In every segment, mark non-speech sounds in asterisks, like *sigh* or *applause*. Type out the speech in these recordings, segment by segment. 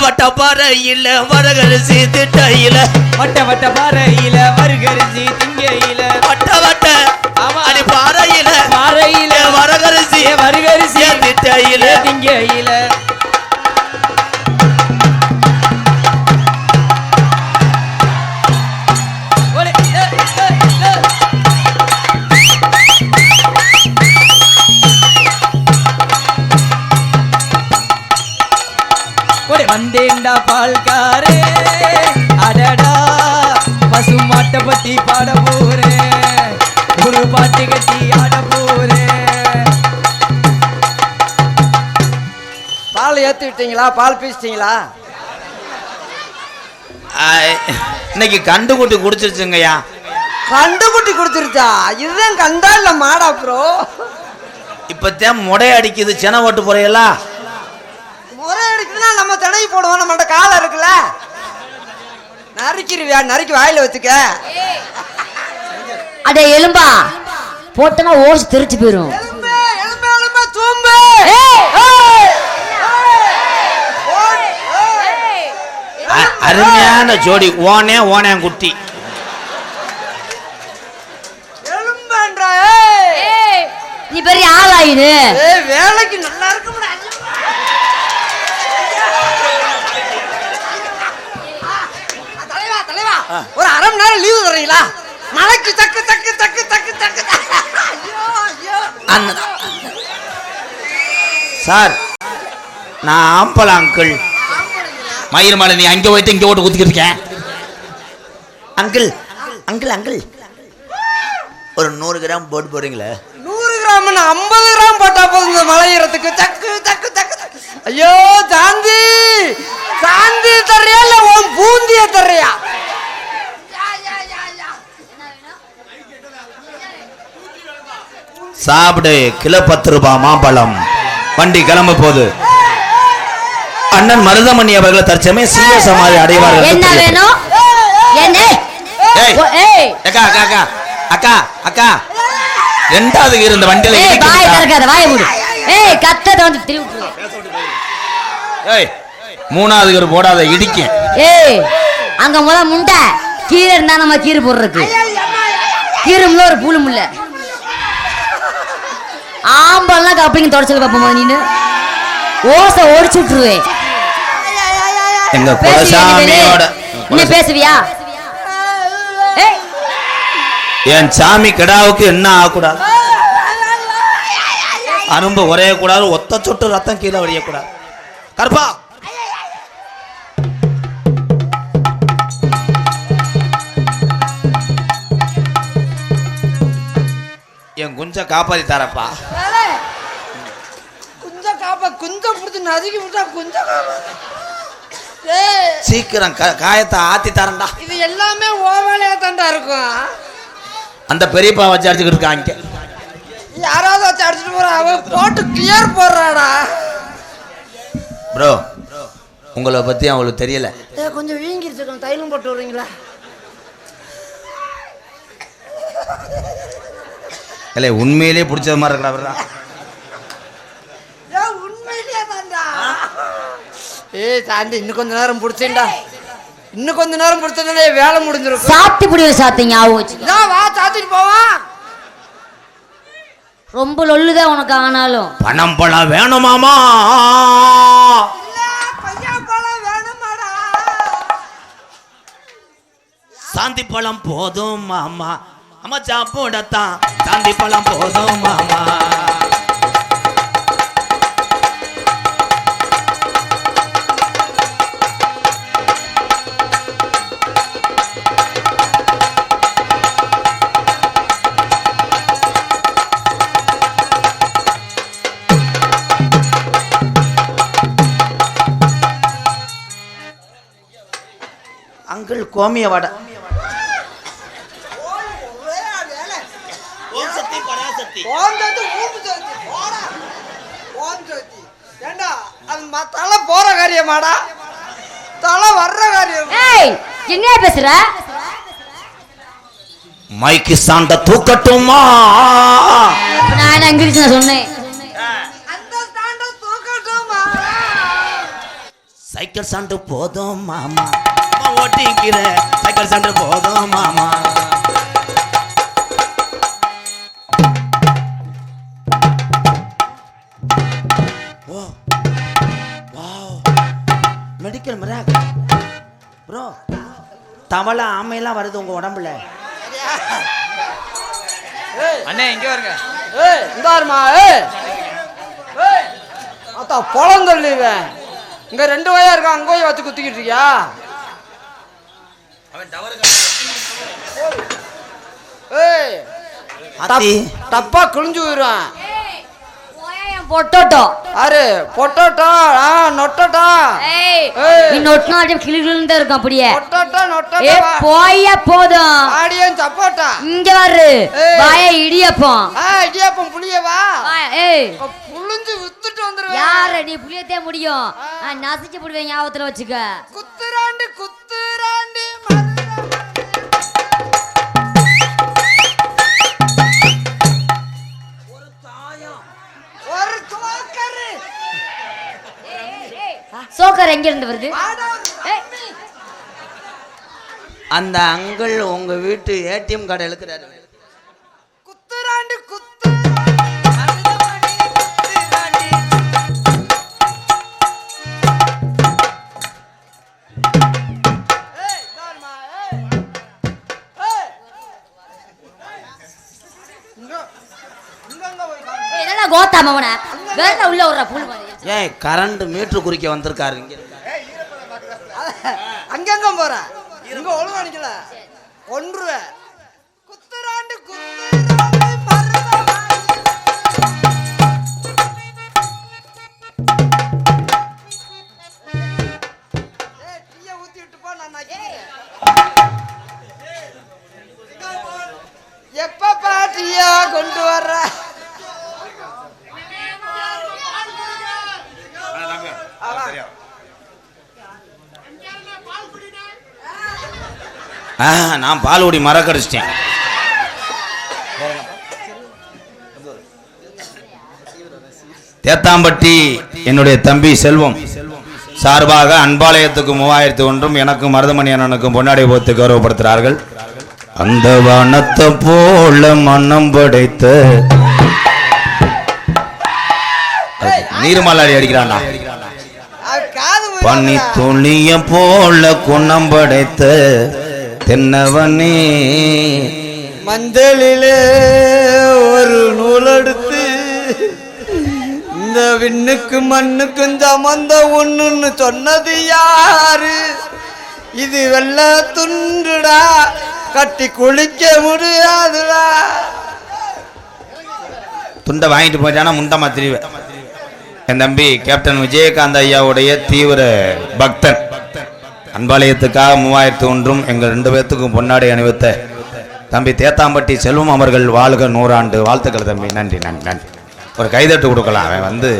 வட்ட பாறையில வரகரிசி திட்டையில. வட்ட வட்ட பாறையில வருகரிசி திங்கையில வட்ட வட்ட. அடி பாறையில. பாறையில. வரகரிசி. வருகரிசி. திட்டையில. திங்கையில ஒரே, வந்தேன்டா பால்காரே. அடடா பசு மாட்டை பத்தி பாட போறேன் ஒரு பாட்டு கட்டி ஆட போறேன் பால் ஏத்தி விட்டீங்களா பால் பீச்சிட்டீங்களா? இன்னைக்கு கண்டு குட்டி குடிச்சிருச்சுங்கய்யா. கண்டுகுட்டி கொடுத்துருச்சா இதுதான் கண்டா இல்ல மாடா ப்ரோ. இப்பத்தான் முடை அடிக்குது சென ஓட்டு போறையெல்லாம் முறை எடுக்குதுன்னா நம்ம தடவி போடுவோம். நம்மள்ட்ட காலம் இருக்குல்ல? நறுக்கிருவியா நறுக்கி வாயில வச்சுக்க. அடே எலும்பா. போட்டனா ஓசி தெரிச்சு! அ- அருமையான ஜோடி. ஓனே ஓனே குட்டி! நீ பெரிய ஆளாயிரு ஏய், வேலைக்கு நல்லா இருக்கும்டா. ஒரு அரை மணி நேரம் லீவு தரீங்களா மலைக்கு தக்கு தக்கு தக்கு தக்கு தக்கு சார் நான் ஆம்பள அங்கிள் மயிர் மலை நீ அங்கே போயிட்டு இங்கே ஓட்டு குத்திக்கிட்டு இருக்கேன். அங்கிள் அங்கிள் அங்கிள் ஒரு நூறு கிராம் போட்டு போடுறீங்களே நூறு கிராம் ஐம்பது கிராம் போட்டா போதும் இந்த மலையறதுக்கு தக்கு தக்கு தக்கு தக்கு. ஐயோ சாந்தி! சாந்தி தரையா இல்ல உன் பூந்திய தர்றியா சாப்பிடு கிலோ பத்து ரூபாய் மாம்பழம். வண்டி கிளம்ப போகுது அண்ணன் மருதமணி அவர்களை தற்சமயம் சீய சமாதி அடைவார்கள் என்ன வேணும்? அக்கா அக்கா அக்கா அக்கா அக்கா. ரெண்டாவது இந்த வண்டியில ஏய் வாய். திறக்காத வாயை மூடு. ஏய் கத்தத வந்து திருப்பி ஏய் மூணாவது gear போடாத இடிக்க. ஏய் அங்க முத முண்டை கீரை இருந்தா நம்ம கீரை போடுறதுக்கு. கீரைமுல ஒரு பூலும் இல்ல. ஆம்பல்லாம் கப்பலிங்க தொடச்சல் பாப்போமா நீனு ஓசை ஒடிச்சு விட்டுருவேன் எங்க? குலசாமியோட என்ன பேசுவியா? என் சாமி கிடாவுக்கு என்ன ஆகக்கூடாது அரும்பு ஒரே கூடாது ஒத்த சொட்டு ரத்தம் கீழே வடியக்கூடாது. கருப்பா. என் குஞ்ச காப்பாத்தி தரப்பா. காப்பா குஞ்சம் பிடிச்சி நதுக்கி விட்டா ஏய் சீக்கிரம் காயத்தை ஆத்தி தரேன்டா. இது எல்லாமே ஓ வேலையா தாண்டா இருக்கும். அந்த பெரியப்பா வச்சு அடிச்சுக்கிட்டு இருக்காங்க யாராவது வச்சு அடிச்சுட்டு போறா அவன் போட்டு கிளியர் போடுறாடா. ப்ரோ உங்களை பத்தி அவங்களுக்கு தெரியல. ஏ கொஞ்சம் வீங்கிருச்சு தைலம் போட்டு விடுறீங்களா? இல்லை உண்மையிலேயே பிடிச்சது மாதிரி இருக்கா ஏ உண்மையிலேயே தாண்டா ஏய் சாந்தி இன்னும் கொஞ்ச நேரம் பிடிச்சேன்டா. இன்னும் கொஞ்ச நேரம் பிடிச்சதுல வேலை முடிஞ்சிருக்கும். சாத்தி புடியில் சாத்தி ஞாபகம் வச்சு இதான் வா சாத்திட்டு போவான் ரொம்ப லொல்லுதான் உனக்கு ஆனாலும். பணம் பழம் வேணுமாமா? சாந்தி பழம் போதும் மாமா. அம்மா சாப்பிடத்தான். சாந்தி பழம் போதும் மாமா. கோமிய வடை. ஏண்டா அது தலை போற காரியமாடா? தலை வர்ற காரியம். ஏய் என்ன பேசுற? மைக்கு சாண்ட தூக்கட்டுமா? நான் இங்கிலீஷ் நான் சொன்னேன். அந்த ஸ்டாண்ட தூக்கட்டுமா? சைக்கிள் சண்டு போதும் மாமா. அம்மா ஓட்டிக்கிற சைக்கிள் சண்டு போதும் மாமா. Oh wow. மெடிக்கல் மிராக் ப்ரோ தவளை ஆமையெல்லாம் வருது உங்க உடம்புல. அண்ணே இங்க வருங்க. ஏய் இந்தாருமா ஏய். ஏய் அத்தா பொழம் தள்ளிவேன் இங்க ரெண்டு வயா இருக்கா அங்க போய் வச்சு குத்திக்கிட்டு இருக்கியா? ஏய் தப்பா கிழிஞ்சு போயிடுவேன் பொட்டோட்டோ. ஆறு பொட்டோட்டா ஆ நொட்டோட்டா. நீ நொட்டினா அப்படியே இருக்கும் அப்படியே. பொட்டோட்டா ஏ நொட்டோட்டா போய போதும். ஆடியன் சப்போட்டா. இங்க வரு. வாய இடியப்பம். ஆ இடியாப்பம் புளியவா வாய- ஏய். புளிஞ்சு வித்துட்டு வந்துருவேன். யார நீ புளியத்தே முடியும். நான் நசிச்சு போடுவேன் ஞாபகத்துல வச்சுக்க. குத்துராண்டி குத்துராண்டி சோக்கர் எங்க இருந்து வருது அந்த அங்கிள் உங்க வீட்டு ஏடிஎம் கார்டு எழுக்கிறாரு குத்துராண்டி கோத்தா. மவன? வேற உள்ள விடுற புல் ஏன் கரண்ட் மீட்ரு குறிக்க வந்திருக்காரு. இங்க அங்கங்க போற? இங்க ஒழுங்கா நிக்கல. கொன்றுவேன் பாலுடி பால்குடி மறக்கடிச்சிட்டேன். தேத்தாம்பட்டி என்னுடைய தம்பி செல்வம். சார்பாக அன்பாலயத்துக்கு மூவாயிரத்து ஒன்றும் எனக்கும் மருதமணி அண்ணனுக்கும் பொன்னாடி போத்து கௌரவப்படுத்துகிறார்கள். அந்த வனத்தை போல மன்னம் படைத்த நீர்மலாடி அடிக்கிறான்டா அது துணிய போல குணம் படைத்த தென்னவனே மஞ்சளிலே ஒரு நூலெடுத்து இந்த விண்ணுக்கு மண்ணுக்கும் சமந்த ஒண்ணுன்னு சொன்னது யாரு? இது வெள்ள துண்டுடா கட்டி குளிக்க முடியாதுடா. துண்டை வாங்கிட்டு போயிட்டானா முண்டமா திரிவேன் என் தம்பி கேப்டன் விஜயகாந்த் ஐயாவுடைய தீவிர பக்தன். அன்பாலயத்துக்காக மூவாயிரத்து ஒன்றும் எங்கள் ரெண்டு பேர்த்துக்கும் பொன்னாடை அணிவித்த தம்பி தேத்தாம்பட்டி செல்வம் அவர்கள் வாழ்க நூறாண்டு. வாழ்த்துக்கள் தம்பி. நன்றி நன்றி நன்றி. ஒரு கைதட்டு கொடுக்கலாம். அவன் வந்து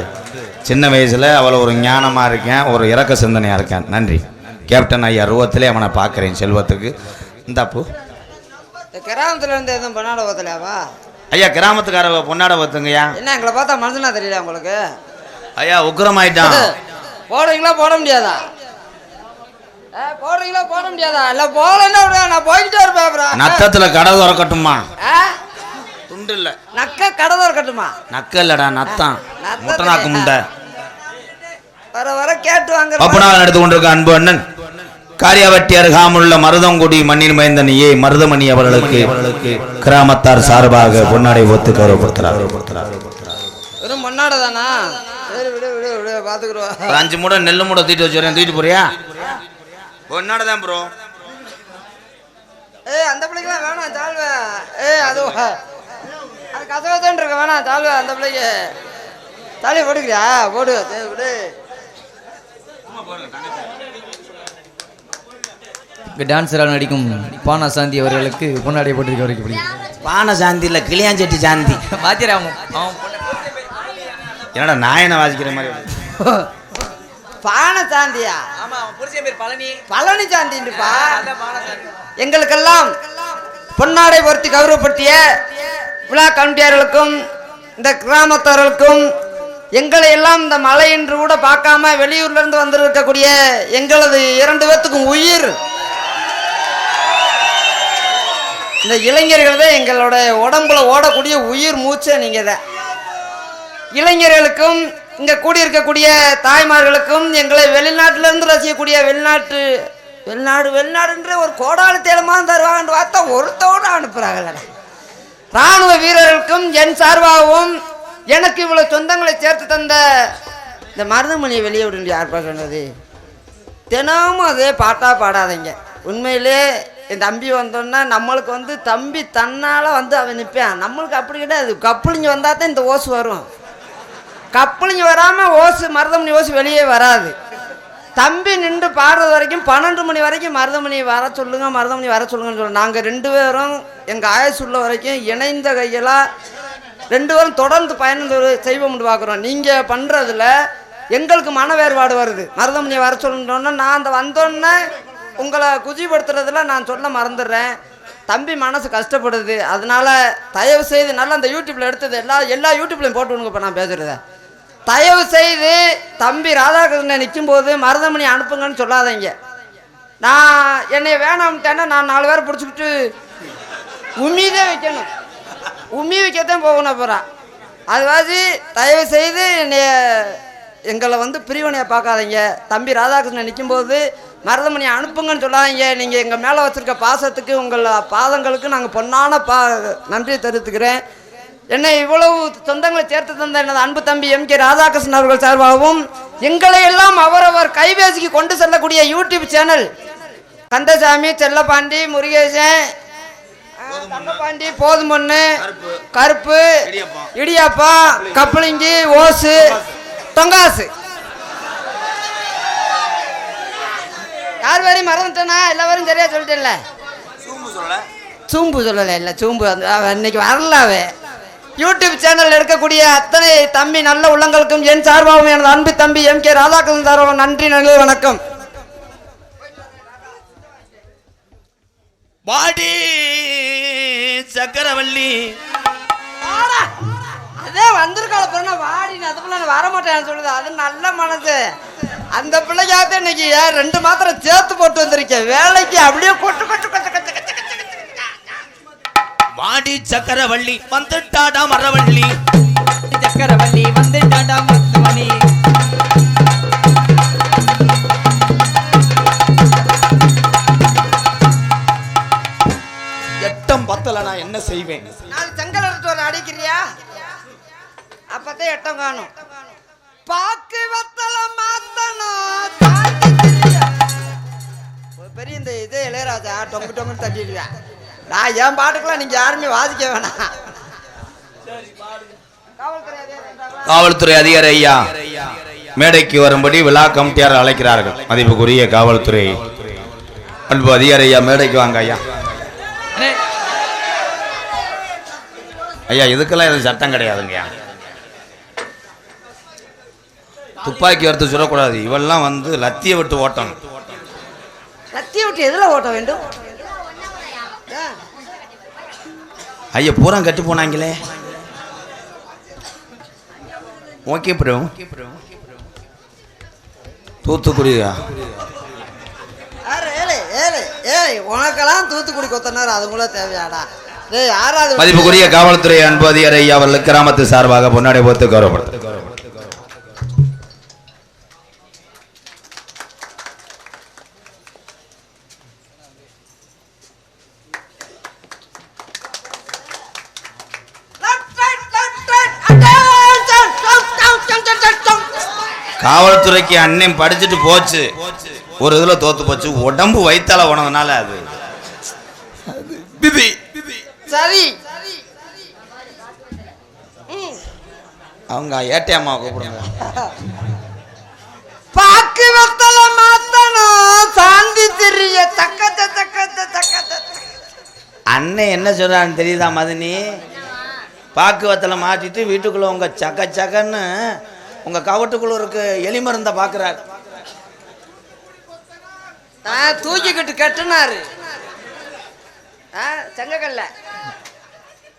சின்ன வயசில் அவ்வளோ ஒரு ஞானமாக இருக்கேன் ஒரு இறக்க சிந்தனையாக இருக்கேன். நன்றி. கேப்டன் ஐயா ரூபத்திலே அவனை பார்க்குறேன் செல்வத்துக்கு. இந்தாப்பு கிராமத்துல இருந்து எதுவும் பண்ணாட போத்தலையாவா ஐயா கிராமத்துக்கார பொன்னாட பார்த்துங்கய்யா என்ன எங்களை பார்த்தா மனுஷனா தெரியல உங்களுக்கு? ஐயா உக்கிரமாயிட்டான். போடுறீங்களா போட முடியாதா? போடுறீங்களா? போட முடியாதா? இல்ல போகலன்னா விடுங்க, நான் போய்கிட்டே இருப்பேன் அப்புறம். நத்தத்துல கடை திறக்கட்டுமா? துண்டு இல்ல. நக்க கடை கட்டுமா நக்க இல்லடா நத்தம் முட்டை நாக்கு முண்டை. வர வர கேட்டு வாங்குற பப்பனாக நடந்து கொண்டிருக்க அன்பு அண்ணன் காரியாவட்டி அருகாமுள்ள மருதங்குடி மண்ணின் மைந்தனியே மருதமணி அவர்களுக்கு கிராமத்தார் சார்பாக பொன்னாடை ஒத்து கௌரவப்படுத்துறார் வெறும் மண்ணாட தானா? சரி விடு விடு விடு பாத்துக்கிறோம் ஒரு அஞ்சு மூடை நெல்லு மூடை தூக்கிட்டு வச்சுறேன் தூக்கிட்டு போறியா? பொன்னாட தான் ப்ரோ ஏய் அந்த பிள்ளைக்கெல்லாம் வேணாம் தாழ்வே. ஏய் அது அது கசகசன்னு இருக்க வேணாம் தாழ்வே அந்த பிள்ளைக்கு. தாலி போட்டுக்கிறியா? போடு விடு. இங்கே டான்ஸராக நடிக்கும் பானா சாந்தி அவர்களுக்கு பொன்னாடை போட்டு கௌரவிக்கப்படுகிறது பானை சாந்தி இல்ல கிளியாஞ்செட்டி சாந்தி. அவன் என்னடா நாயனை வாசிக்கிற மாதிரி. *laughs* பானை சாந்தியா? ஆமா அவன் புரிச்ச பேர் பழனி. பழனி சாந்தின்னுப்பா. எங்களுக்கெல்லாம் பொன்னாடை பொருத்தி கௌரவப்படுத்திய விழா கமிட்டியார்களுக்கும் இந்த கிராமத்தார்களுக்கும் எங்களை எல்லாம் இந்த மழை என்று கூட பார்க்காம வெளியூர்ல இருந்து வந்திருக்கக்கூடிய எங்களது இரண்டு பேர்த்துக்கும் உயிர். இந்த இளைஞர்கள் தான் எங்களோட உடம்புல ஓடக்கூடிய உயிர் மூச்சை நீங்க தான் இளைஞர்களுக்கும் இங்கே கூடியிருக்கக்கூடிய தாய்மார்களுக்கும் எங்களை வெளிநாட்டிலேருந்து ரசிக்கக்கூடிய வெளிநாட்டு வெளிநாடு வெளிநாடுன்ற ஒரு கோடாலு தேலமா தருவாங்கன்னு பார்த்தா ஒருத்தோடு அனுப்புறாங்கல்ல ராணுவ வீரர்களுக்கும் என் சார்பாகவும் எனக்கு இவ்வளோ சொந்தங்களை சேர்த்து தந்த இந்த மருதமணியை வெளியே விட யார் பார்க்கறது தினமும் அதே பாட்டாக பாடாதீங்க. உண்மையிலே என் தம்பி வந்தோன்னா நம்மளுக்கு வந்து தம்பி தன்னால் வந்து அவன் நிற்பான் நம்மளுக்கு அப்படி கிடையாது. கப்புளிங்க வந்தால் தான் இந்த ஓசு வரும். கப்பலிங்க வராமல் ஓசு மருதமணி ஓசு வெளியே வராது. தம்பி நின்று பாடுறது வரைக்கும் பன்னெண்டு மணி வரைக்கும் மருதமணி வர சொல்லுங்க மருதமணி வர சொல்லுங்கன்னு சொல்லுவோம் நாங்கள் ரெண்டு பேரும் எங்கள் ஆயுசு உள்ள வரைக்கும் இணைந்த கையெல்லாம் ரெண்டு பேரும் தொடர்ந்து பயணம் தொ- செய்வோம்னு பார்க்குறோம் நீங்கள் பண்ணுறதுல எங்களுக்கு மன வேறுபாடு வருது. மருதமணி வர சொல்லணுன்னா நான் அந்த வந்தோன்னே உங்களை குஜிப்படுத்துறதுல நான் சொல்ல மறந்துடுறேன். தம்பி மனசு கஷ்டப்படுது. அதனால தயவு செய்து நல்லா அந்த யூடியூப்பில் எடுத்தது எல்லா எல்லா யூடியூப்லையும் போட்டு விடுங்க இப்போ நான் பேசுகிறத தயவு செய்து தம்பி ராதாகிருஷ்ணன் நிற்கும் போது மருதமணி அனுப்புங்கன்னு சொல்லாதீங்க. நான் என்னை வேணாம்ட்டேன்னா நான் நாலு பேரை பிடிச்சிக்கிட்டு உம்மிதான் வைக்கணும். உம்மி வைக்கத்தான் போகணும் அப்புறம். அதுவாசி தயவு செய்து என்னைய எங்களை வந்து பிரிவினையை பார்க்காதீங்க. தம்பி ராதாகிருஷ்ணன் நிற்கும்போது மருதமணி அனுப்புங்கன்னு சொல்லாதீங்க. நீங்கள் எங்கள் மேலே வச்சுருக்க பாசத்துக்கு உங்கள் பாதங்களுக்கு நாங்கள் பொன்னான பா நன்றியை தெரிவித்துக்கிறேன். என்னை இவ்வளவு சொந்தங்களை சேர்த்து தந்த எனது அன்பு தம்பி எம் கே ராதாகிருஷ்ணன் அவர்கள் சார்பாகவும் எங்களை எல்லாம் அவரவர் கைபேசிக்கு கொண்டு செல்லக்கூடிய யூடியூப் சேனல் கந்தசாமி செல்லப்பாண்டி முருகேசன் தங்கப்பாண்டி போதுமண்ணு கருப்பு இடியாப்பம் கப்பலிங்கி ஓசு தொங்காசு. யார் வரையும் மறந்துட்டேனா? எல்லா வரையும் சரியா சொல்லிட்டேன்ல. சூம்பு சொல்லலை. இல்லை சூம்பு அந்த இன்னைக்கு வரல அவ யூடியூப் சேனல் எடுக்கக்கூடிய அத்தனை தம்பி நல்ல உள்ளங்களுக்கும் என் சார்பாகவும் எனது அன்பு தம்பி எம் கே ராதாகிருஷ்ணன் சார்பாகவும் நன்றி நல்ல வணக்கம். வாடி சக்கரவள்ளி. அதே வந்திருக்கால பிறகு வாடி அது பிள்ளை நான் வரமாட்டேன்னு சொல்லுது. அது நல்ல மனசு. அந்த பிள்ளைக்காக இன்னைக்கு ரெண்டு மாத்திரம் சேர்த்து போட்டு வந்திருக்கேன். வேலைக்கு அப்படியே கொட்டு கொட்டு. வாடி சக்கரவள்ளி வந்துட்டாடா மரவள்ளி. சக்கரவள்ளி வந்துட்டாடா முத்துமணி. எட்டம் பத்தல நான் என்ன செய்வேன்? நாலு செங்கல் வர அடிக்கிறியா? அப்பதான் எட்டம் காணும். பாக்கு வத்தல மாத்தணும். ஒரு பெரிய இந்த இதே இளையராஜா டொங்கு டொங்கு தட்டிடுவேன் நான் என் பாட்டுக்கெல்லாம் நீங்க யாருமே வாசிக்க வேணாம். காவல்துறை அதிகாரி. காவல்துறை அதிகாரி ஐயா மேடைக்கு வரும்படி விழா கமிட்டியார் அழைக்கிறார்கள். மதிப்புக்குரிய காவல்துறை. அன்பு அதிகாரி ஐயா மேடைக்கு வாங்க ஐயா. ஐயா இதுக்கெல்லாம் எதுவும் சட்டம் கிடையாதுங்கய்யா. துப்பாக்கி எடுத்து சுடக்கூடாது. இவெல்லாம் வந்து லத்திய விட்டு ஓட்டணும். லத்திய விட்டு எதுல ஓட்ட வேண்டும்? ஐயா பூரா கட்டி போனாங்களே. ஓகே ப்ரோ தூத்துக்குடியா? உனக்கெல்லாம் தூத்துக்குடி கொத்தனார் அது கூட தேவையாடா. மதிப்புக்குரிய காவல்துறை அன்பு அதிகாரி ஐயா அவர்கள் கிராமத்து சார்பாக பொன்னாடை போத்து கௌரவப்படுத்து காவல்துறைக்கு அண்ணன் படிச்சுட்டு போச்சு. ஒரு இதுல தோத்து போச்சு. உடம்பு வைத்தால உணவுனால அது. விதி சரி. அவங்க ஏட்டியம்மா கூப்பிடுங்க. பாக்கு வெத்தல மாத்தணும் சாந்தி தெரிய தக்கத்த தக்கத்த தக்கத்த அண்ணன் என்ன சொல்றான்னு தெரியுதா மதனி? பாக்கு வத்தலை மாட்டிட்டு வீட்டுக்குள்ள உங்க சக்க சக்கன்னு உங்க கவட்டுக்குள்ள இருக்க எலி மருந்த பாக்குறாரு தூக்கிக்கிட்டு கட்டினாரு. ஆ, செங்கக்கல்ல.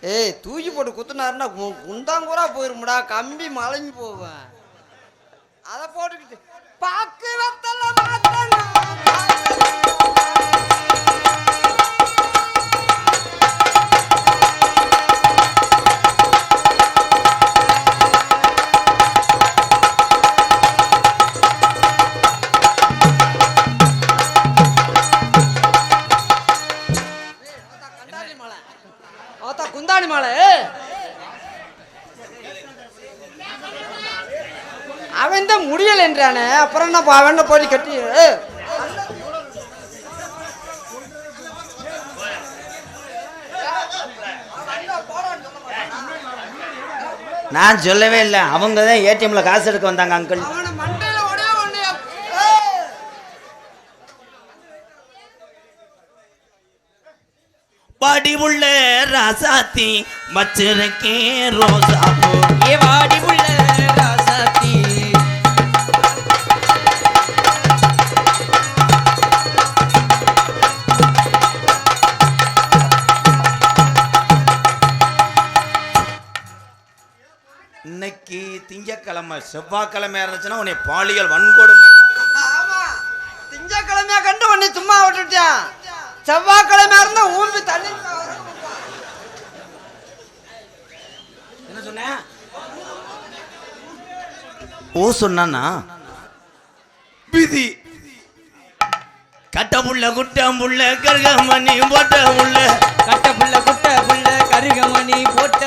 ஏய் தூக்கி போட்டு குத்துனாருன்னா கு- குந்தாங்கூரா போயிருமுடா கம்பி மலைஞ்சு போவேன். அதை போட்டுக்கிட்டு பாக்கு வெத்தல மாத்தங்க என்ன அவன் போய் கட்டி நான் சொல்லவே இல்லை. அவங்க தான் ஏடிஎம்ல காசு எடுக்க வந்தாங்க அங்கிள் அவன மண்டையில ஒரே ஒண்ணு ஏய். பாடி உள்ள ராசாத்தி வச்சிருக்கே ரோசா ஏ வாடி செவ்வாய்க்கிழமை இருந்துச்சுன்னா உன்னை பாலியல் வன்கொடுமை. ஆமா. திங்கக்கிழமையா கண்டு உன்னை சும்மா விட்டுட்டான் செவ்வாய்க்கிழமையா இருந்தா ஊம்பி தள்ளி என்ன சொன்ன? ஓ சொன்னானா விதி. கட்டமுள்ள குட்டமுள்ள கருகமணி போட்ட உள்ள கட்ட புள்ள குட்ட புள்ள கருகமணி போட்ட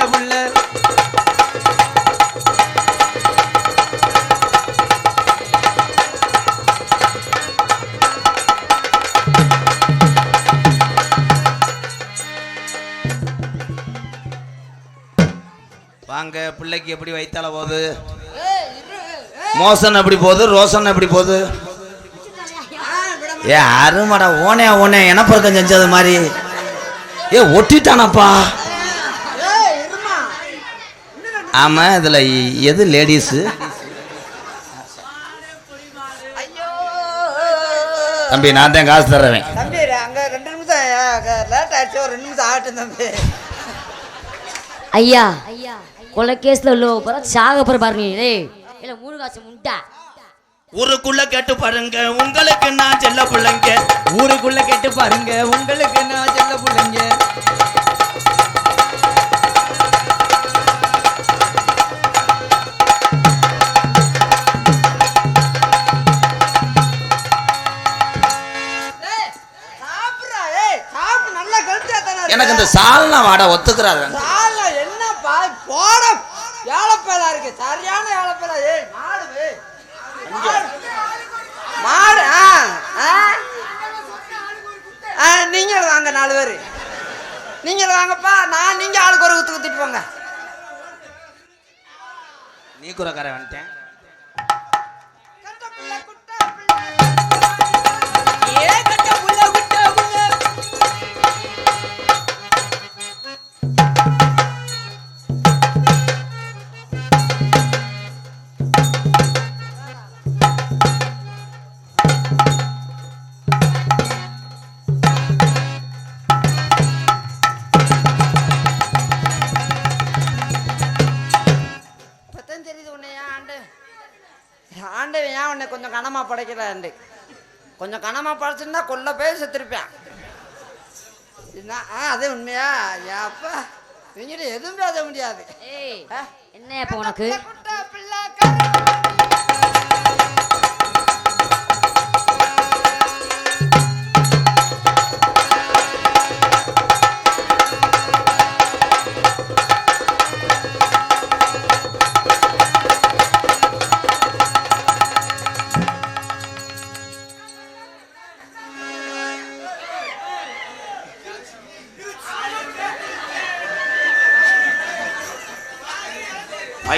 வாங்க பிள்ளைக்கு எப்படி வைத்தால போகுது? மோசன் எப்படி போகுது? ரோசன் எப்படி போகுது? ஏ அருமாடா ஓனே ஓனே எனப்பறக்கம் செஞ்சது மாதிரி? ஏ ஒட்டிட்டானப்பா. ஆமா இதுல எது லேடிஸு ஐயோ. தம்பி நான் தான் காசு தர்றேன் தம்பி அங்க ரெண்டு நிமிஷம் லேட் ஆயிடுச்சு. ஒரு ரெண்டு நிமிஷம் ஆகட்டும் தம்பி. ஐயா. கொலை கேஸ்ல உள்ள போற சாக போற பாருங்க டேய் இல்ல மூணு காசு முண்டா ஊருக்குள்ள கேட்டு பாருங்க உங்களுக்கு நான் செல்ல பிள்ளைங்க. ஊருக்குள்ள கேட்டு பாருங்க உங்களுக்கு நான் செல்ல பிள்ளைங்க. ஏய் எனக்கு இந்த சால்னா வாட ஒத்துக்கிறாரு சால ஏழப்பேலா இருக்கு. சரியான ஏழப்பேலா ஏய் மாடு மாடு. ஆ ஆ. ஆ நீங்கள் வாங்க நாலு பேர். நீங்கள் வாங்கப்பா. நான் நீங்க ஆளுக்கு ஒரு குத்து குத்திட்டு போங்க. நீ குறக்கார வந்துட்டேன். படைக்கிறாண்டு கொஞ்சம் கனமா படைச்சிருந்தா கொல்ல பேர் செத்துருப்பேன். இதுதான், ஆ அது உண்மையா? ஏன் அப்பா. இவங்கிட்ட எதுவும் பேச முடியாது? என்ன இப்ப உனக்கு?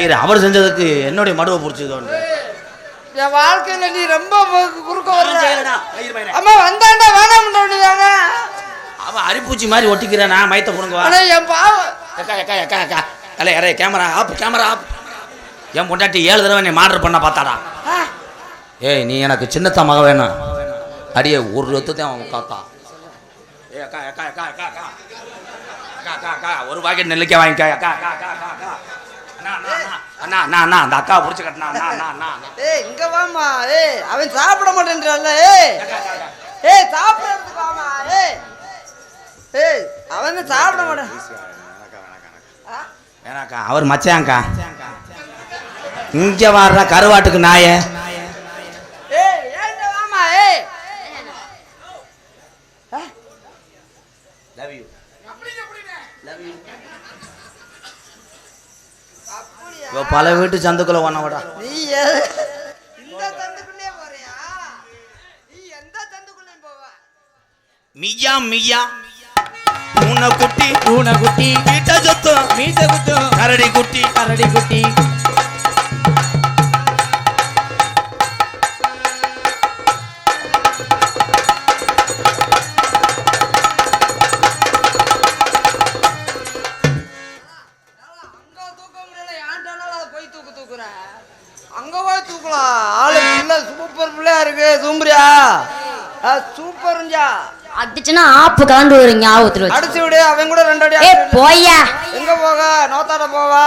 ஐயர் அவர் செஞ்சதுக்கு என்னுடைய மடுவை பிடிச்சது என் வாழ்க்கையில நீ ரொம்ப குறுக்க வர்ற. அம்மா வந்தாண்டா வேண்டியதானே அவன் அரிப்பூச்சி மாதிரி ஒட்டிக்கிறானா மயத்தை புடுங்குவா ஆனா என் பாவம் அக்கா அக்கா அக்கா அக்கா அல்ல யாரே கேமரா ஆப் கேமரா ஆப். என் பொண்டாட்டி ஏழு தடவை நீ மாடர் பண்ண பார்த்தாடா. ஏய் நீ எனக்கு சின்னத்த மக வேணும் அடியே ஒரு ரத்தத்தையும் அவன் காத்தா. ஏ அக்கா அக்கா அக்கா அக்கா அக்கா. அக்கா அக்கா அக்கா ஒரு பாக்கெட் நெல்லிக்காய் வாங்கிக்க அக்கா அக்கா அக்கா அக்கா அக்கா. அண்ணா. அந்த அக்கா பிடிச்சி கட்டினா. ஏய் இங்க வாமா ஏய் அவன் சாப்பிட மாட்டேன்றான்ல ஏய். ஏய் சாப்பிடறதுக்கு வாமா ஏய். ஏய் அவன் சாப்பிட மாட்டான்? வேணாக்கா அவர் மச்சான்க்கா. இங்க வர்ற கருவாட்டுக்கு நாய ஏய் ஏன்டா வாமா ஏய் ஆ? லவ் யூ அப்படியா? பல வீட்டு சந்துக்குள்ள ஒன்ன விடா நீ எ- இந்த சந்துக்குள்ளே போறியா? நீ எந்த சந்துக்குள்ளேயும் போவ. மியா மியா. பூனை குட்டி பூனை குட்டி வீட்டை சுத்தம். மீச குத்தும். கரடி குட்டி கரடி குட்டி அடிச்சுன்னா ஆப்பு கலந்து வரும் ஞாபகத்துல வச்சு. அடிச்சு விடு அவன் கூட ரெண்டு அடி ஏ. போய்யா. எங்க போக நோத்தாட போவா?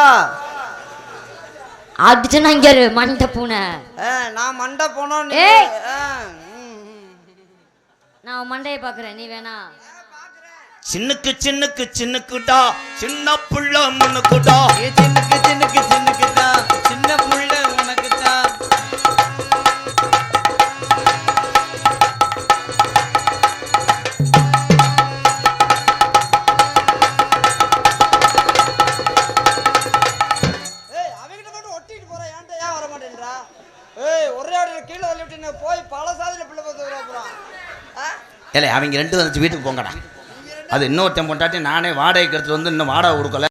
அடிச்சுன்னா இங்க இரு, மண்டை பூனை. நான் மண்டை போனோம் நீ ஏய். ஆ, ம், ம். நான் உன் மண்டையை பாக்குறேன் நீ வேணா. சின்னுக்கு சின்னுக்கு சின்னுக்குடா சின்ன புள்ள முன்னுக்குடா ஏ சின்னுக்கு சின்னுக்கு சின்னுக்கு தான் சின்ன புள்ள இல்லை அவங்க ரெண்டு வந்துச்சு வீட்டுக்கு போங்கடா. அது இன்னொருத்தன் பொண்டாட்டி நானே வாடகைக்கு எடுத்துட்டு வந்து இன்னும் வாடகை கொடுக்கல.